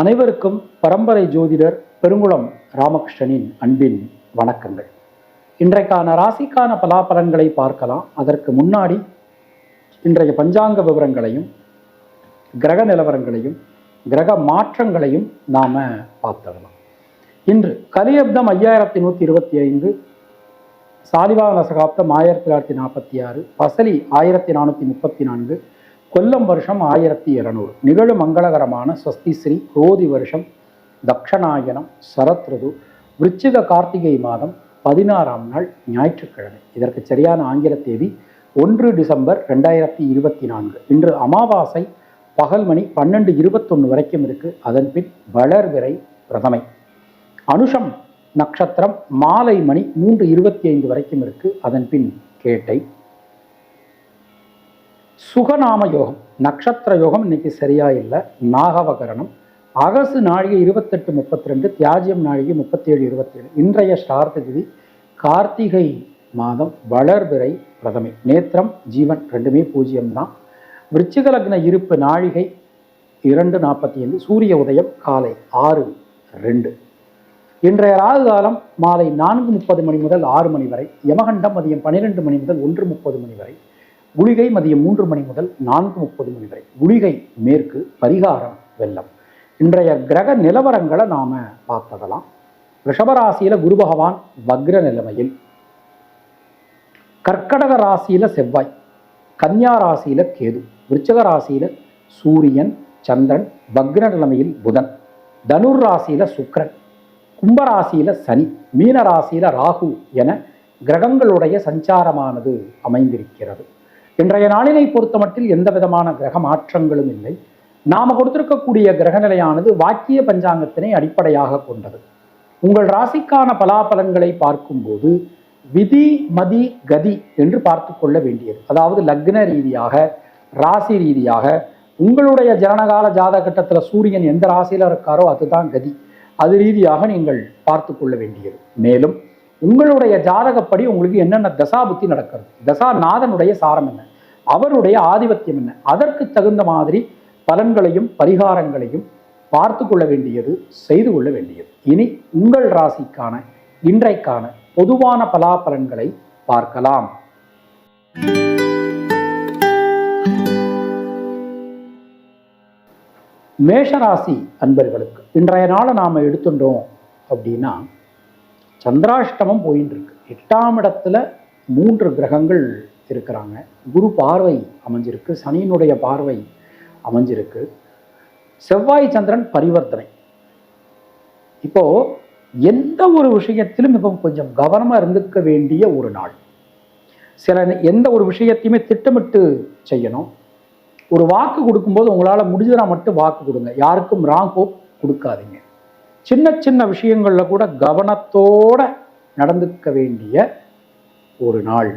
அனைவருக்கும் பரம்பரை ஜோதிடர் பெருங்குளம் ராமகிருஷ்ணனின் அன்பின் வணக்கங்கள். இன்றைக்கான ராசிக்கான பலாபலன்களை பார்க்கலாம். அதற்கு முன்னாடி இன்றைய பஞ்சாங்க விவரங்களையும் கிரக நிலவரங்களையும் கிரக மாற்றங்களையும் நாம் பார்த்துடலாம். இன்று கலியப்தம் ஐயாயிரத்தி நூற்றி இருபத்தி ஐந்து சாலிவாகன சகாப்தம் ஆயிரத்தி தொள்ளாயிரத்தி நாற்பத்தி ஆறு பசலி ஆயிரத்தி நானூற்றி முப்பத்தி நான்கு கொல்லம் வருஷம் ஆயிரத்தி இருநூறு. நிகழும் மங்களகரமான ஸ்வஸ்திஸ்ரீ ரோதி வருஷம் தக்ஷணாயனம் சரத்ருது விருச்சிக கார்த்திகை மாதம் பதினாறாம் நாள் ஞாயிற்றுக்கிழமை. இதற்கு சரியான ஆங்கில தேதி ஒன்று டிசம்பர் ரெண்டாயிரத்தி இருபத்தி நான்கு. இன்று அமாவாசை பகல் மணி பன்னெண்டு இருபத்தொன்று வரைக்கும் இருக்கு. அதன் பின் வளர்விரை பிரதமை. அனுஷம் நட்சத்திரம் மாலை மணி மூன்று இருபத்தி ஐந்து வரைக்கும் இருக்கு. அதன் பின் கேட்டை சுகநாம யோகம் நட்சத்திர யோகம் இன்னைக்கு சரியா இல்லை. நாகவகரணம் அகசு நாழிகை இருபத்தெட்டு முப்பத்தி ரெண்டு தியாஜியம் நாழிகை முப்பத்தேழு இருபத்தேழு இருபத்தி ஏழு இன்றைய ஸ்டார்த்த திதி கார்த்திகை மாதம் வளர்பிறை பிரதமை. நேத்திரம் ஜீவன் ரெண்டுமே பூஜ்ஜியம் தான் விருச்சிக லக்ன இருப்பு நாழிகை இரண்டு நாற்பத்தி ஐந்து சூரிய உதயம் காலை ஆறு ரெண்டு. இன்றைய ராகு காலம் மாலை நான்கு முப்பது மணி முதல் ஆறு மணி வரை யமகண்டம் மதியம் பன்னிரெண்டு மணி முதல் ஒன்று முப்பது மணி வரை. குளிகை மதியம் மூன்று மணி முதல் நான்கு முப்பது மணி வரை. குளிகை மேற்கு பரிகாரம் வெள்ளம். இன்றைய கிரக நிலவரங்களை நாம பார்த்ததெல்லாம் ரிஷபராசியில் குரு பகவான் வக்ர நிலைமையில். கர்க்கடக ராசியில செவ்வாய் கன்னியா ராசியில் கேது விருச்சக ராசியில் சூரியன் சந்திரன் வக்ர நிலைமையில் புதன் தனுர் ராசியில் சுக்கிரன் கும்பராசியில சனி மீன ராசியில் ராகு என கிரகங்களுடைய சஞ்சாரமானது அமைந்திருக்கிறது. இன்றைய நாளினை பொறுத்தமட்டில் எந்த விதமான கிரக மாற்றங்களும் இல்லை. நாம கொடுத்திருக்கக்கூடிய கிரகநிலையானது வாக்கிய பஞ்சாங்கத்தினை அடிப்படையாக கொண்டது. உங்கள் ராசிக்கான பலாபலன்களை பார்க்கும்போது விதி மதி கதி என்று பார்த்து கொள்ள வேண்டியது. அதாவது லக்ன ரீதியாக ராசி ரீதியாக உங்களுடைய ஜனனகால ஜாதகட்டத்தில் சூரியன் எந்த ராசியில இருக்காரோ அதுதான் கதி. அது ரீதியாக நீங்கள் பார்த்து கொள்ள வேண்டியது. மேலும் உங்களுடைய ஜாதகப்படி உங்களுக்கு என்னென்ன தசாபுத்தி நடக்கிறது? தசா நாதனுடைய சாரம் என்ன? அவருடைய ஆதிபத்தியம் என்ன? அதற்கு தகுந்த மாதிரி பலன்களையும் பரிகாரங்களையும் பார்த்து கொள்ள வேண்டியது செய்து கொள்ள வேண்டியது. இனி உங்கள் ராசிக்கான இன்றைக்கான பொதுவான பலாபலன்களை பார்க்கலாம். மேஷராசி அன்பர்களுக்கு இன்றைய நாளை நாம் எடுத்துட்டோம் அப்படின்னா சந்திராஷ்டமம் போயின்னு இருக்கு எட்டாம் இடத்துல மூன்று கிரகங்கள் இருக்கிறாங்க குரு பார்வை அமைஞ்சிருக்கு சனியினுடைய பார்வை அமைஞ்சிருக்கு. செவ்வாய் சந்திரன் பரிவர்த்தனை. இப்போ எந்த ஒரு விஷயத்திலும் இப்போ கொஞ்சம் கவனமாக இருந்துக்க வேண்டிய ஒரு நாள். சில எந்த ஒரு விஷயத்தையுமே திட்டமிட்டு செய்யணும். ஒரு வாக்கு கொடுக்கும்போது உங்களால் முடிஞ்சதா மட்டும் வாக்கு கொடுங்க. யாருக்கும் ராங் ஹோப் கொடுக்காதீங்க. சின்ன சின்ன விஷயங்களில் கூட கவனத்தோட நடந்துக்க வேண்டிய ஒரு நாள்.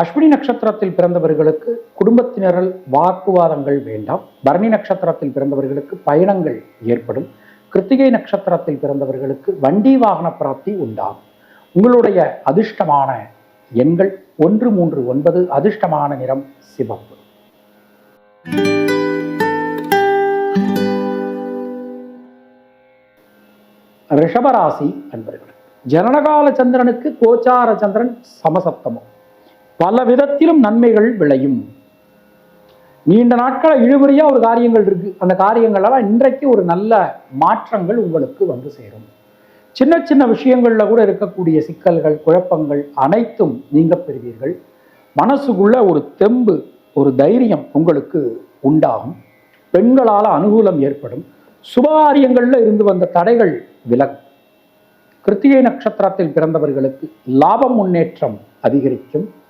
அஸ்வினி நட்சத்திரத்தில் பிறந்தவர்களுக்கு குடும்பத்தினரல் வாக்குவாதங்கள் வேண்டாம். பரணி நட்சத்திரத்தில் பிறந்தவர்களுக்கு பயணங்கள் ஏற்படும். கிருத்திகை நட்சத்திரத்தில் பிறந்தவர்களுக்கு வண்டி வாகன பிராப்தி உண்டாகும். உங்களுடைய அதிர்ஷ்டமான எண்கள் ஒன்று மூன்று ஒன்பது அதிர்ஷ்டமான நிறம் சிவப்பு. ரிஷபராசி அன்பர்கள் ஜனனகால சந்திரனுக்கு கோச்சார சந்திரன் சமசப்தமம். பல விதத்திலும் நன்மைகள் விளையும். நீண்ட நாட்கள இழுபறியா ஒரு காரியங்கள் இருக்கு. அந்த காரியங்களெல்லாம் இன்றைக்கு ஒரு நல்ல மாற்றங்கள் உங்களுக்கு வந்து சேரும். சின்ன சின்ன விஷயங்கள்ல கூட இருக்கக்கூடிய சிக்கல்கள் குழப்பங்கள் அனைத்தும் நீங்க பெறுவீர்கள். மனசுக்குள்ள ஒரு தெம்பு ஒரு தைரியம் உங்களுக்கு உண்டாகும். பெண்களால் அனுகூலம் ஏற்படும். சுபகாரியங்களில் இருந்து வந்த தடைகள் விலகும். கிருத்திகை நட்சத்திரத்தில் பிறந்தவர்களுக்கு லாபம் முன்னேற்றம் அதிகரிக்கும்.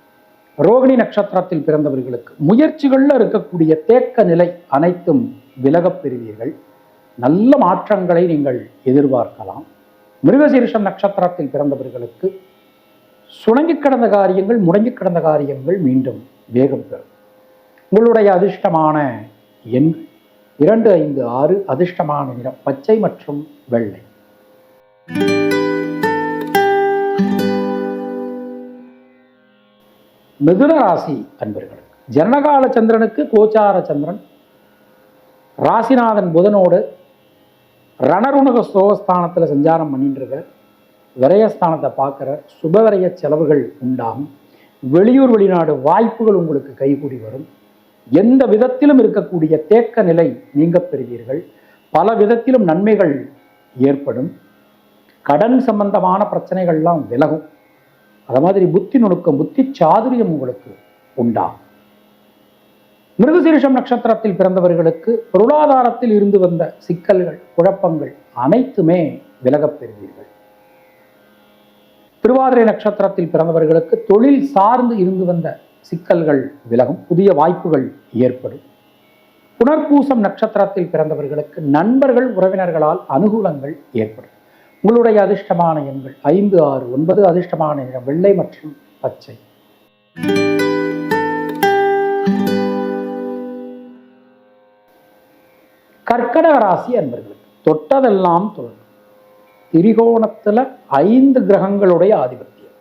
ரோகிணி நட்சத்திரத்தில் பிறந்தவர்களுக்கு முயற்சிகளில் இருக்கக்கூடிய தேக்க நிலை அனைத்தும் விலகப் பெறுவீர்கள். நல்ல மாற்றங்களை நீங்கள் எதிர்பார்க்கலாம். மிருகசீரிஷம் நட்சத்திரத்தில் பிறந்தவர்களுக்கு சுணங்கி கிடந்த காரியங்கள் முடங்கி கிடந்த காரியங்கள் மீண்டும் வேகம் பெறும். உங்களுடைய அதிர்ஷ்டமான எண் இரண்டு ஐந்து ஆறு அதிர்ஷ்டமான நிறம் பச்சை மற்றும் வெள்ளை. மிதுன ராசி அன்பர்களுக்கு ஜனகால சந்திரனுக்கு கோச்சார சந்திரன் ராசிநாதன் புதனோடு ரணருணக சோகஸ்தானத்தில் சஞ்சாரம் பண்ணிட்டு விரயஸ்தானத்தை பார்க்குற சுபவிரய செலவுகள் உண்டாகும். வெளியூர் வெளிநாடு வாய்ப்புகள் உங்களுக்கு கைகூடி வரும். எந்த விதத்திலும் இருக்கக்கூடிய தேக்க நிலை நீங்க பெறுவீர்கள். பல விதத்திலும் நன்மைகள் ஏற்படும். கடன் சம்பந்தமான பிரச்சனைகள்லாம் விலகும். அதை மாதிரி புத்தி நுணுக்கம் புத்தி சாதுரியம் உங்களுக்கு உண்டா? மிருகசீரிஷம் நட்சத்திரத்தில் பிறந்தவர்களுக்கு பொருளாதாரத்தில் இருந்து வந்த சிக்கல்கள் குழப்பங்கள் அனைத்துமே விலகப் பெறுவீர்கள். திருவாதிரை நட்சத்திரத்தில் பிறந்தவர்களுக்கு தொழில் சார்ந்து இருந்து வந்த சிக்கல்கள் விலகும் புதிய வாய்ப்புகள் ஏற்படும். புனர்பூசம் நட்சத்திரத்தில் பிறந்தவர்களுக்கு நண்பர்கள் உறவினர்களால் அனுகூலங்கள் ஏற்படும். உங்களுடைய அதிர்ஷ்டமான எண்கள் ஐந்து ஆறு ஒன்பது அதிர்ஷ்டமான நிறம் வெள்ளை மற்றும் பச்சை. கர்க்கடக ராசி அன்பர்களுக்கு தொட்டதெல்லாம் தொடரும் திரிகோணத்துல ஐந்து கிரகங்களுடைய ஆதிபத்தியம்.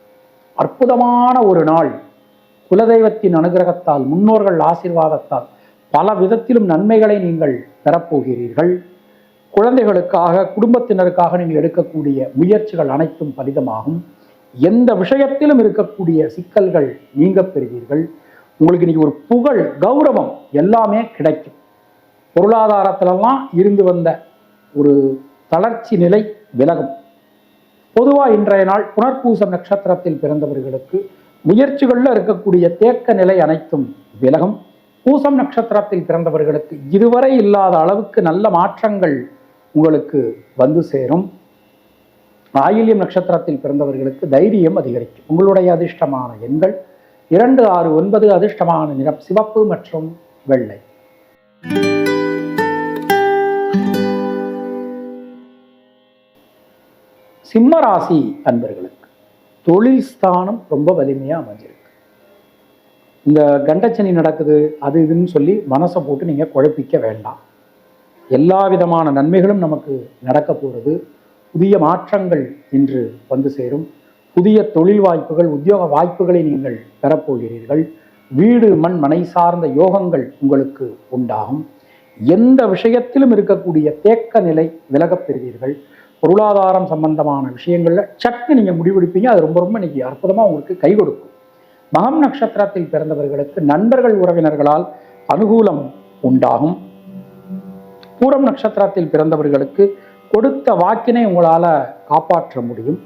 அற்புதமான ஒரு நாள். குலதெய்வத்தின் அனுகிரகத்தால் முன்னோர்கள் ஆசீர்வாதத்தால் பல விதத்திலும் நன்மைகளை நீங்கள் பெறப்போகிறீர்கள். குழந்தைகளுக்காக குடும்பத்தினருக்காக நீங்கள் எடுக்கக்கூடிய முயற்சிகள் அனைத்தும் பலிதமாகும். எந்த விஷயத்திலும் இருக்கக்கூடிய சிக்கல்கள் நீங்க பெறுவீர்கள். உங்களுக்கு இன்னைக்கு ஒரு புகழ் கௌரவம் எல்லாமே கிடைக்கும். பொருளாதாரத்திலெல்லாம் இருந்து வந்த ஒரு தளர்ச்சி நிலை விலகும். பொதுவாக இன்றைய நாள் புனர்பூசம் நட்சத்திரத்தில் பிறந்தவர்களுக்கு முயற்சிகளில் இருக்கக்கூடிய தேக்க நிலை அனைத்தும் விலகும். பூசம் நட்சத்திரத்தில் பிறந்தவர்களுக்கு இதுவரை இல்லாத அளவுக்கு நல்ல மாற்றங்கள் உங்களுக்கு வந்து சேரும். ஆயில்யம் நட்சத்திரத்தில் பிறந்தவர்களுக்கு தைரியம் அதிகரிக்கும். உங்களுடைய அதிர்ஷ்டமான எண்கள் இரண்டு ஆறு ஒன்பது அதிர்ஷ்டமான நிறம் சிவப்பு மற்றும் வெள்ளை. சிம்ம ராசி அன்பர்களுக்கு தொழில் ஸ்தானம் ரொம்ப வலிமையாக அமைஞ்சிருக்கு. இந்த கண்டச்சனி நடக்குது அது இதுன்னு சொல்லி மனசை போட்டு நீங்கள் குழப்பிக்க வேண்டாம். எல்லா விதமான நன்மைகளும் நமக்கு நடக்க போகிறது புதிய மாற்றங்கள் இன்று வந்து சேரும். புதிய தொழில் வாய்ப்புகள் உத்தியோக வாய்ப்புகளை நீங்கள் பெறப்போகிறீர்கள். வீடு மண் மனை சார்ந்த யோகங்கள் உங்களுக்கு உண்டாகும். எந்த விஷயத்திலும் இருக்கக்கூடிய தேக்க நிலை விலகப் பெறுவீர்கள். பொருளாதாரம் சம்பந்தமான விஷயங்களில் சட்டு நீங்கள் முடிவெடுப்பீங்க. அது ரொம்ப ரொம்ப இன்னைக்கு அற்புதமாக உங்களுக்கு கை கொடுக்கும். மகம் நட்சத்திரத்தில் பிறந்தவர்களுக்கு நண்பர்கள் உறவினர்களால் அனுகூலம் உண்டாகும். பூரம் நட்சத்திரத்தில் பிறந்தவர்களுக்கு கொடுத்த வாக்கினை உங்களால் காப்பாற்ற முடியும்.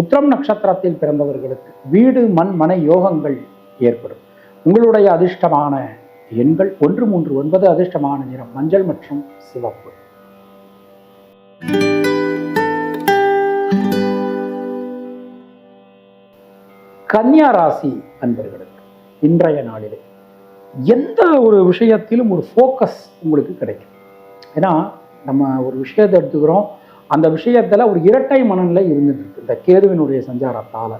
உத்திரம் நட்சத்திரத்தில் பிறந்தவர்களுக்கு வீடு மண் மனை யோகங்கள் ஏற்படும். உங்களுடைய அதிர்ஷ்டமான எண்கள் ஒன்று மூன்று ஒன்பது அதிர்ஷ்டமான நிறம் மஞ்சள் மற்றும் சிவப்பு. கன்னியா ராசி அன்பர்களுக்கு இன்றைய நாளிலே எந்த ஒரு விஷயத்திலும் ஒரு ஃபோக்கஸ் உங்களுக்கு கிடைக்கும். ஏன்னா நம்ம ஒரு விஷயத்தை எடுத்துக்கிறோம். அந்த விஷயத்தில் ஒரு இரட்டை மனநிலை இருந்துட்டு இருக்கு. இந்த கேதுவினுடைய சஞ்சாரத்தால்.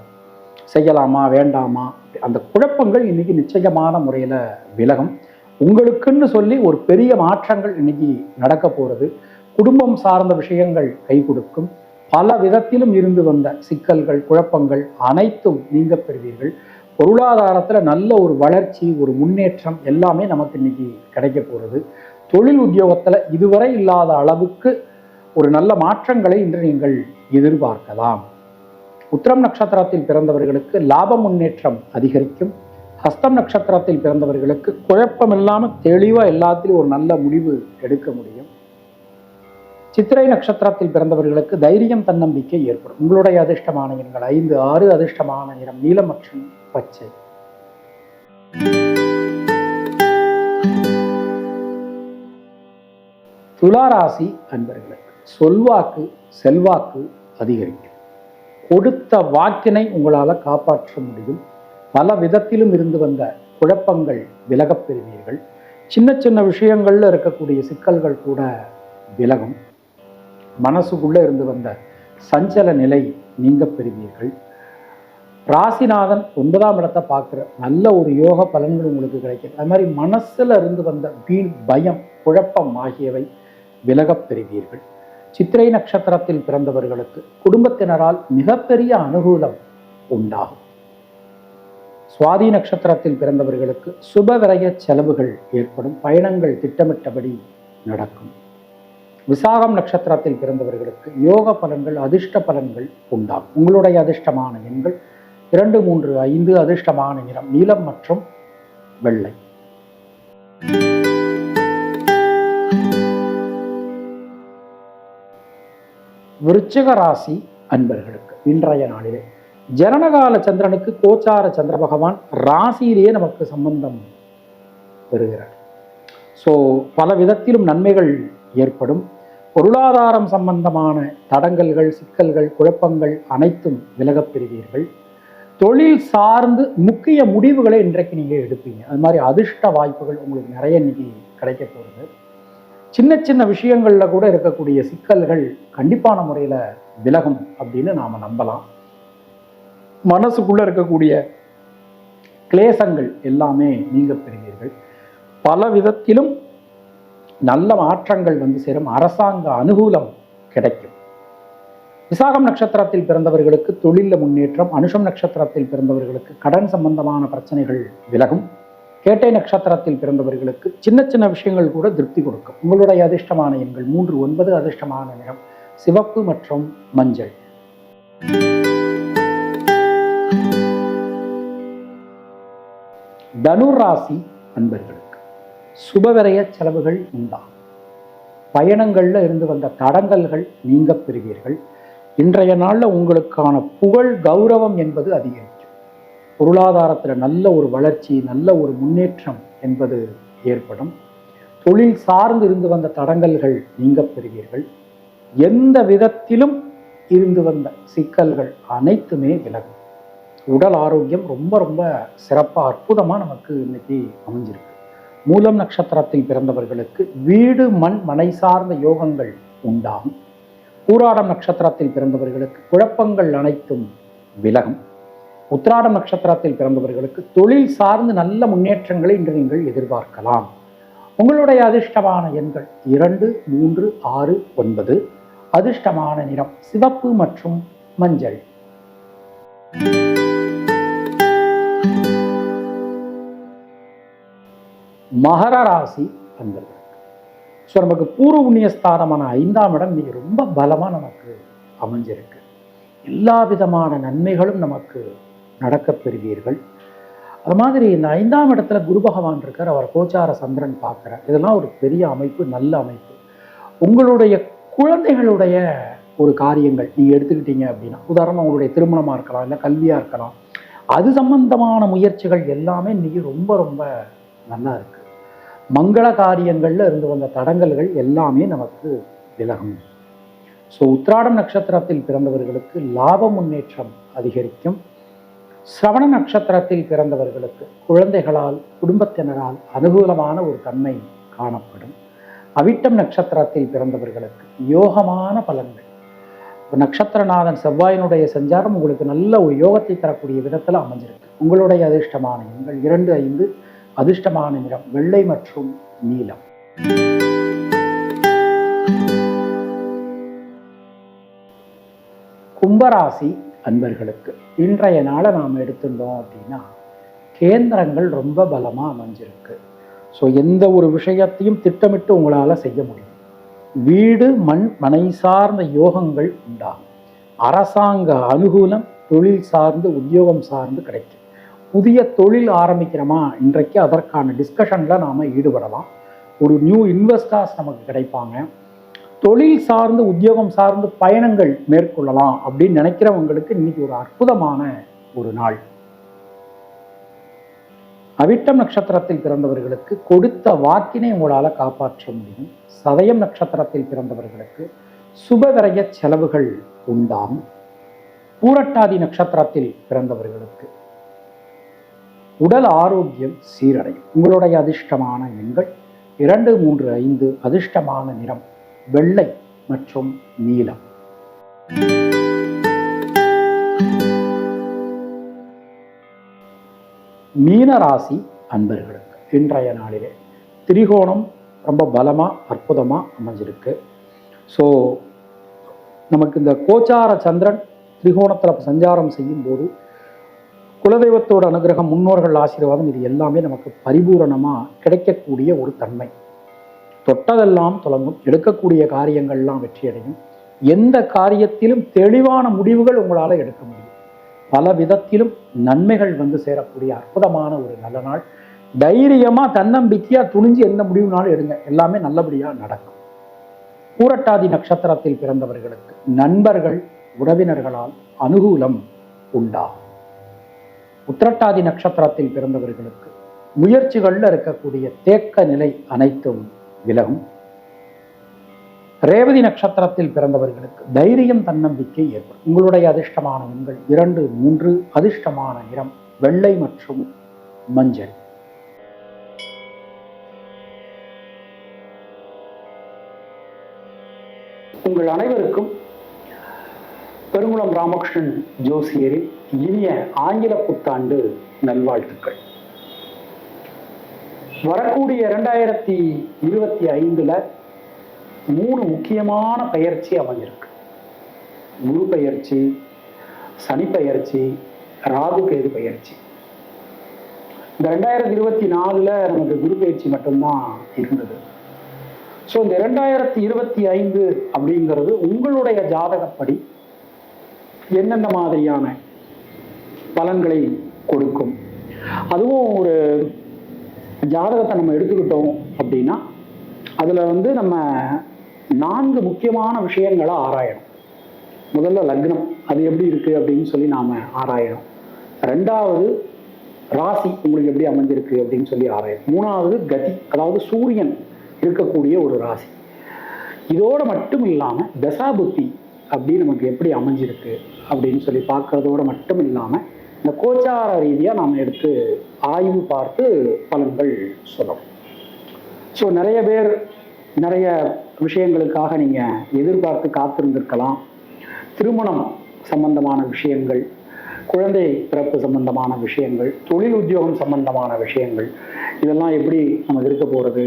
செய்யலாமா வேண்டாமா? அந்த குழப்பங்கள் இன்னைக்கு நிச்சயமான முறையில் விலகும். உங்களுக்குன்னு சொல்லி ஒரு பெரிய மாற்றங்கள் இன்னைக்கு நடக்க போகிறது குடும்பம் சார்ந்த விஷயங்கள் கை கொடுக்கும். பல விதத்திலும் இருந்து வந்த சிக்கல்கள் குழப்பங்கள் அனைத்தும் நீங்க பெறுவீர்கள். பொருளாதாரத்தில் நல்ல ஒரு வளர்ச்சி ஒரு முன்னேற்றம் எல்லாமே நமக்கு இன்னைக்கு கிடைக்க போகிறது தொழில் உத்தியோகத்தில் இதுவரை இல்லாத அளவுக்கு ஒரு நல்ல மாற்றங்களை இன்று நீங்கள் எதிர்பார்க்கலாம். உத்திரம் நட்சத்திரத்தில் பிறந்தவர்களுக்கு லாப முன்னேற்றம் அதிகரிக்கும். ஹஸ்தம் நட்சத்திரத்தில் பிறந்தவர்களுக்கு குழப்பம் இல்லாமல் தெளிவாக எல்லாத்திலும் ஒரு நல்ல முடிவு எடுக்க முடியும். சித்திரை நட்சத்திரத்தில் பிறந்தவர்களுக்கு தைரியம் தன்னம்பிக்கை ஏற்படும். உங்களுடைய அதிர்ஷ்டமான எண்கள் ஐந்து ஆறு அதிர்ஷ்டமான நிறம் நீலம் மற்றும் பச்சை. துளாராசி அன்பர்களுக்கு சொல்வாக்கு செல்வாக்கு அதிகரிக்கும். கொடுத்த வாக்கினை உங்களால் காப்பாற்ற முடியும். பல விதத்திலும் இருந்து வந்த குழப்பங்கள் விலகப் பெறுவீர்கள். சின்ன சின்ன விஷயங்கள்ல இருக்கக்கூடிய சிக்கல்கள் கூட விலகும். மனசுக்குள்ளே இருந்து வந்த சஞ்சல நிலை நீங்க பெறுவீர்கள். ராசிநாதன் ஒன்பதாம் இடத்தை பார்க்குற நல்ல ஒரு யோக பலன்கள் உங்களுக்கு கிடைக்கும். அது மாதிரி மனசுல இருந்து வந்த வீண் பயம் குழப்பம் ஆகியவை விலகப் பெறுவீர்கள். சித்திரை நட்சத்திரத்தில் பிறந்தவர்களுக்கு குடும்பத்தினரால் மிகப்பெரிய அனுகூலம் உண்டாகும். சுவாதி நட்சத்திரத்தில் பிறந்தவர்களுக்கு சுப விரய செலவுகள் ஏற்படும். பயணங்கள் திட்டமிட்டபடி நடக்கும். விசாகம் நட்சத்திரத்தில் பிறந்தவர்களுக்கு யோக பலன்கள் அதிர்ஷ்ட பலன்கள் உண்டாகும். உங்களுடைய அதிர்ஷ்டமான எண்கள் இரண்டு மூன்று ஐந்து அதிர்ஷ்டமான நிறம் நீலம் மற்றும் வெள்ளை. விருச்சிக ராசி அன்பர்களுக்கு இன்றைய நாளிலே. ஜனனகால சந்திரனுக்கு கோச்சார சந்திர பகவான் ராசியிலேயே நமக்கு சம்பந்தம் பெறுகிறார். ஸோ பல விதத்திலும் நன்மைகள் ஏற்படும். பொருளாதாரம் சம்பந்தமான தடங்கல்கள் சிக்கல்கள் குழப்பங்கள் அனைத்தும் விலகப் பெறுவீர்கள். தொழில் சார்ந்து முக்கிய முடிவுகளை இன்றைக்கு நீங்கள் எடுப்பீங்க. அது மாதிரி அதிர்ஷ்ட வாய்ப்புகள் உங்களுக்கு நிறைய இன்னைக்கு கிடைக்க போகுது. சின்ன சின்ன விஷயங்களில் கூட இருக்கக்கூடிய சிக்கல்கள் கண்டிப்பான முறையில் விலகும் அப்படின்னு நாம் நம்பலாம். மனசுக்குள்ளே இருக்கக்கூடிய கிளேசங்கள் எல்லாமே நீங்க பெறுவீர்கள். பல விதத்திலும் நல்ல மாற்றங்கள் வந்து சேரும். அரசாங்க அனுகூலம் கிடைக்கும். விசாகம் நட்சத்திரத்தில் பிறந்தவர்களுக்கு தொழில முன்னேற்றம் அனுஷம் நட்சத்திரத்தில் பிறந்தவர்களுக்கு கடன் சம்பந்தமான பிரச்சனைகள் விலகும். கேட்டை நட்சத்திரத்தில் பிறந்தவர்களுக்கு சின்ன சின்ன விஷயங்கள் கூட திருப்தி கொடுக்கும். உங்களுடைய அதிர்ஷ்டமான எண்கள் மூன்று ஒன்பது அதிர்ஷ்டமான நிறம் சிவப்பு மற்றும் மஞ்சள். தனுர் ராசி அன்பர்களுக்கு சுபவிரய செலவுகள் உண்டாகும் பயணங்கள்ல இருந்து வந்த தடங்கல்கள் நீங்க பெறுவீர்கள். இன்றைய நாளில் உங்களுக்கான புகழ் கௌரவம் என்பது அதிகரிக்கும் பொருளாதாரத்தில் நல்ல ஒரு வளர்ச்சி நல்ல ஒரு முன்னேற்றம் என்பது ஏற்படும். தொழில் சார்ந்து இருந்து வந்த தடங்கல்கள் நீங்க பெறுவீர்கள். எந்த விதத்திலும் இருந்து வந்த சிக்கல்கள் அனைத்துமே விலகும். உடல் ஆரோக்கியம் ரொம்ப ரொம்ப சிறப்பாக அற்புதமாக நமக்கு இன்னைக்கு அமைஞ்சிருக்கு. மூலம் நட்சத்திரத்தில் பிறந்தவர்களுக்கு வீடு மண் மனை சார்ந்த யோகங்கள் உண்டாகும். பூராடம் நட்சத்திரத்தில் பிறந்தவர்களுக்கு குழப்பங்கள் அனைத்தும் விலகும். உத்திராடம் நட்சத்திரத்தில் பிறந்தவர்களுக்கு தொழில் சார்ந்து நல்ல முன்னேற்றங்களை இன்று நீங்கள் எதிர்பார்க்கலாம். உங்களுடைய அதிர்ஷ்டமான எண்கள் இரண்டு மூன்று ஆறு ஒன்பது. அதிர்ஷ்டமான நிறம் சிவப்பு மற்றும் மஞ்சள். மகர ராசி அன்பர்கள் ஸோ நமக்கு பூர்வ புண்ணியஸ்தானமான ஐந்தாம் இடம் இன்னைக்கு ரொம்ப பலமாக நமக்கு அமைஞ்சிருக்கு. எல்லா விதமான நன்மைகளும் நமக்கு நடக்கப் பெறுவீர்கள். அது மாதிரி இந்த ஐந்தாம் இடத்துல குரு பகவான் இருக்கார் அவர் கோச்சார சந்திரன் பார்க்குறார். இதெல்லாம் ஒரு பெரிய அமைப்பு நல்ல அமைப்பு. உங்களுடைய குழந்தைகளுடைய ஒரு காரியங்கள் நீங்கள் எடுத்துக்கிட்டீங்க அப்படின்னா உதாரணமாக உங்களுடைய திருமணமாக இருக்கலாம் இல்லை கல்வியாக இருக்கலாம் அது சம்பந்தமான முயற்சிகள் எல்லாமே இன்றைக்கி ரொம்ப ரொம்ப நல்லா இருக்கு. மங்கள காரியங்கள்ல இருந்து வந்த தடங்கல்கள் எல்லாமே நமக்கு விலகும். ஸோ உத்ராடம் நட்சத்திரத்தில் பிறந்தவர்களுக்கு லாப முன்னேற்றம் அதிகரிக்கும். சிரவண நட்சத்திரத்தில் பிறந்தவர்களுக்கு குழந்தைகளால் குடும்பத்தினரால் அனுகூலமான ஒரு தன்மை காணப்படும். அவிட்டம் நட்சத்திரத்தில் பிறந்தவர்களுக்கு யோகமான பலன்கள். நட்சத்திரநாதன் செவ்வாயினுடைய சஞ்சாரம் உங்களுக்கு நல்ல ஒரு யோகத்தை தரக்கூடிய விதத்தில் அமைஞ்சிருக்கு. உங்களுடைய அதிர்ஷ்டமான எண்கள் இரண்டு ஐந்து அதிர்ஷ்டமான நிறம் வெள்ளை மற்றும் நீலம். கும்பராசி அன்பர்களுக்கு. இன்றைய நாளை நாம் எடுத்துட்டோம் அப்படின்னா கேந்திரங்கள் ரொம்ப பலமாக அமைஞ்சிருக்கு. ஸோ எந்த ஒரு விஷயத்தையும் திட்டமிட்டு உங்களால் செய்ய முடியும். வீடு மண் மனை சார்ந்த யோகங்கள் உண்டாகும். அரசாங்க அனுகூலம் தொழில் சார்ந்து உத்தியோகம் சார்ந்து கிடைக்கும். புதிய தொழில் ஆரம்பிக்கிறோமா? இன்றைக்கு அதற்கான டிஸ்கஷனில் நாம் ஈடுபடலாம். ஒரு நியூ இன்வெஸ்டர்ஸ் நமக்கு கிடைப்பாங்க. தொழில் சார்ந்து உத்தியோகம் சார்ந்து பயணங்கள் மேற்கொள்ளலாம் அப்படின்னு நினைக்கிறவங்களுக்கு இன்னைக்கு ஒரு அற்புதமான ஒரு நாள். அவிட்டம் நட்சத்திரத்தில் பிறந்தவர்களுக்கு கொடுத்த வாக்கினை உங்களால் காப்பாற்ற முடியும். சதயம் நட்சத்திரத்தில் பிறந்தவர்களுக்கு சுபவிரய செலவுகள் உண்டாம் பூரட்டாதி நட்சத்திரத்தில் பிறந்தவர்களுக்கு உடல் ஆரோக்கியம் சீரடையும். உங்களுடைய அதிர்ஷ்டமான எண்கள் இரண்டு மூன்று ஐந்து அதிர்ஷ்டமான நிறம். வெள்ளை மற்றும் நீலம். மீன ராசி அன்பர்களுக்கு இன்றைய நாளிலே திரிகோணம் ரொம்ப பலமாக அற்புதமாக அமைஞ்சிருக்கு. ஸோ நமக்கு இந்த கோச்சார சந்திரன் திரிகோணத்தில் சஞ்சாரம் செய்யும்போது குலதெய்வத்தோட அனுகிரகம் முன்னோர்கள் ஆசீர்வாதம் இது எல்லாமே நமக்கு பரிபூரணமாக கிடைக்கக்கூடிய ஒரு தன்மை. தொட்டதெல்லாம் தொடங்கும். எடுக்கக்கூடிய காரியங்கள்லாம் வெற்றியடையும். எந்த காரியத்திலும் தெளிவான முடிவுகள் உங்களால் எடுக்க முடியும். பல விதத்திலும் நன்மைகள் வந்து சேரக்கூடிய அற்புதமான ஒரு நல்ல நாள். தைரியமா தன்னம்பிக்கையா துணிஞ்சு எந்த முடிவுனாலும் எடுங்க. எல்லாமே நல்லபடியா நடக்கும். பூரட்டாதி நட்சத்திரத்தில் பிறந்தவர்களுக்கு நண்பர்கள் உறவினர்களால் அனுகூலம் உண்டாகும் உத்திரட்டாதி நட்சத்திரத்தில் பிறந்தவர்களுக்கு முயற்சிகள்ல இருக்கக்கூடிய தேக்க நிலை அனைத்தும் விலகும். ரேவதி நட்சத்திரத்தில் பிறந்தவர்களுக்கு தைரியம் தன்னம்பிக்கை ஏற்படும். உங்களுடைய அதிர்ஷ்டமான எண்கள் இரண்டு மூன்று அதிர்ஷ்டமான நிறம் வெள்ளை மற்றும் மஞ்சள். உங்கள் அனைவருக்கும் பெருங்குளம் ராமகிருஷ்ணன் ஜோசியரின் இனிய ஆங்கில புத்தாண்டு நல்வாழ்த்துக்கள். வரக்கூடிய இரண்டாயிரத்தி இருபத்தி ஐந்துல மூணு முக்கியமான பயிற்சி அமைஞ்சிருக்கு. குரு பயிற்சி சனி பயிற்சி ராகு கேது பயிற்சி. இந்த ரெண்டாயிரத்தி இருபத்தி நாலுல நமக்கு குரு பயிற்சி மட்டும்தான் இருந்தது. ஸோ இந்த ரெண்டாயிரத்தி இருபத்தி ஐந்து அப்படிங்கிறது உங்களுடைய ஜாதகப்படி எந்தெந்த மாதிரியான பலன்களை கொடுக்கும்? அதுவும் ஒரு ஜாதகத்தை நம்ம எடுத்துக்கிட்டோம் அப்படின்னா அதில் வந்து நம்ம நான்கு முக்கியமான விஷயங்களை ஆராயணும். முதல்ல லக்னம் அது எப்படி இருக்கு அப்படின்னு சொல்லி நாம ஆராயணும். ரெண்டாவது ராசி உங்களுக்கு எப்படி அமைஞ்சிருக்கு அப்படின்னு சொல்லி ஆராயணும். மூணாவது கதி அதாவது சூரியன் இருக்கக்கூடிய ஒரு ராசி. இதோட மட்டும் இல்லாமல் தசாபுத்தி அப்படி நமக்கு எப்படி அமைஞ்சிருக்கு அப்படின்னு சொல்லி பார்க்கறதோட மட்டும் இல்லாமல் இந்த கோச்சார ரீதியாக நாம் எடுத்து ஆய்வு பார்த்து பலன்கள் சொல்லணும். ஸோ நிறைய பேர் நிறைய விஷயங்களுக்காக நீங்கள் எதிர்பார்த்து காத்திருந்திருக்கலாம். திருமணம் சம்பந்தமான விஷயங்கள் குழந்தை பிறப்பு சம்பந்தமான விஷயங்கள் தொழில் உத்தியோகம் சம்பந்தமான விஷயங்கள் இதெல்லாம் எப்படி நமக்கு இருக்க போகிறது